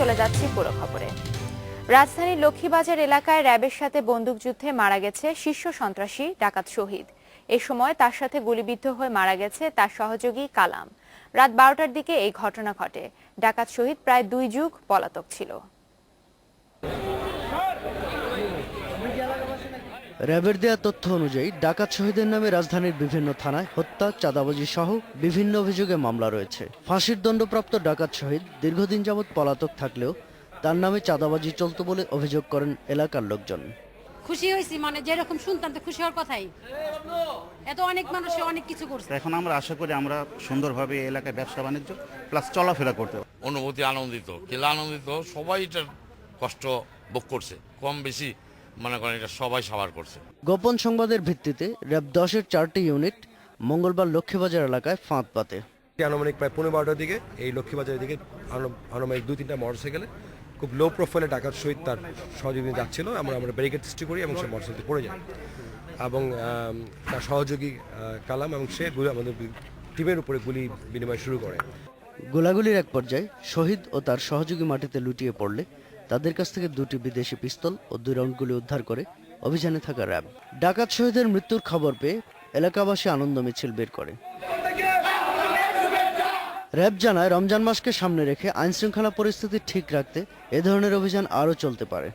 চলে যাচ্ছি পুরো খবরে। রাজধানীর লক্ষ্মীবাজার এলাকায় র্যাবের সাথে বন্দুকযুদ্ধে মারা গেছে শীর্ষ সন্ত্রাসী, ডাকাত শহীদ। এ সময় তার সাথে গুলিবিদ্ধ হয়ে মারা গেছে তার সহযোগী কালাম। রাত বারোটার দিকে এই ঘটনা ঘটে। ডাকাত শহীদ প্রায় দুই যুগ পলাতক ছিল। র্যাবের দেওয়া তথ্য অনুযায়ী ডাকাত শহীদের নামে রাজধানীর বিভিন্ন থানায় হত্যা চাঁদাবাজি সহ বিভিন্ন অভিযোগে মামলা রয়েছে। ফাঁসির দণ্ডপ্রাপ্ত ডাকাত শহীদ দীর্ঘদিন যাবৎ পলাতক থাকলেও তার নামে চাঁদাবাজি চলত বলে অভিযোগ করেন এলাকার লোকজন। খুশি হয়েছি মানে যেরকম শুনতাম তো খুশি হওয়ার কথাই। এত অনেক মানুষে অনেক কিছু করছে। এখন আমরা আশা করি আমরা সুন্দরভাবে এই এলাকায় ব্যবসা বাণিজ্য প্লাস চলাফেরা করতে অনুভূতি আনন্দিত কিলা আনন্দিত সবাই এটার কষ্ট ভোগ করছে। কম বেশি মনে করেন এটা সবাই সাবার করছে। গোপন সংবাদের ভিত্তিতে র্যাব দশের চারটি ইউনিট মঙ্গলবার লক্ষ্মীবাজার এলাকায় ফাঁদ পাতে। আনুমানিক প্রায় পনেরো বারোটার দিকে এই লক্ষ্মীবাজারের দিকে আনু- আনুমানিক দুই তিনটা মোটরসাইকেলে খুব লো প্রোফাইলে ডাকাত সহিত তার সহযোগী যাচ্ছিল আমরা আমরা ব্যারিকেড সৃষ্টি করি এবং সে মোটরসাইকেল পড়ে যায়। এবং তার সহযোগী কালাম এবং সে গুলি আমাদের টিমের উপরে গুলি বিনিময় শুরু করে। গোলাগুলির এক পর্যায়ে শহীদ ও তার সহযোগী মাটিতে লুটিয়ে পড়লে তাদের কাছ থেকে দুটি বিদেশি পিস্তল ও দুই রাউন্ড গুলি উদ্ধার করে অভিযানে থাকা র্যাব। ডাকাত শহীদের মৃত্যুর খবর পেয়ে এলাকাবাসী আনন্দ মিছিল বের করে। র্যাব জানায়, রমজান মাসকে সামনে রেখে আইনশৃঙ্খলা পরিস্থিতি ঠিক রাখতে এ ধরনের অভিযান আরও চলতে পারে।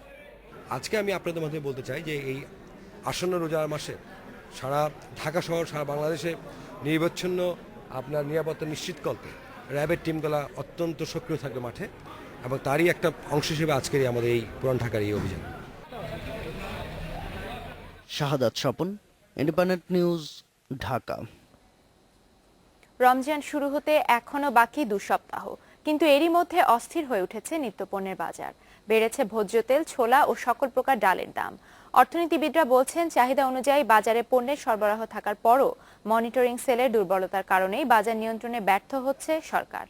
আজকে আমি আপনাদের মাধ্যমে বলতে চাই যে এই আসন্ন রোজার মাসে সারা ঢাকা শহর, সারা বাংলাদেশে নিরবচ্ছিন্ন আপনার নিরাপত্তা নিশ্চিতকল্পে র্যাবের টিমগুলা অত্যন্ত সক্রিয় থাকবে মাঠে। এবং তারই একটা অংশ হিসেবে আজকের আমাদের এই পুরান ঢাকার এই অভিযান। Shahadat Swapan independent news Dhaka. Ramzan শুরু হতে এখনও বাকি দু সপ্তাহ কিন্তু এরই মধ্যে অস্থির হয়ে উঠেছে নিত্যপণ্যের বাজার। বেড়েছে ভোজ্য তেল ছোলা ও সকল প্রকার ডালের দাম। অর্থনীতিবিদরা বলছেন চাহিদা অনুযায়ী বাজারে পণ্যের সরবরাহ থাকার পরও মনিটরিং সেলের দুর্বলতার কারণেই বাজার নিয়ন্ত্রণে ব্যর্থ হচ্ছে সরকার।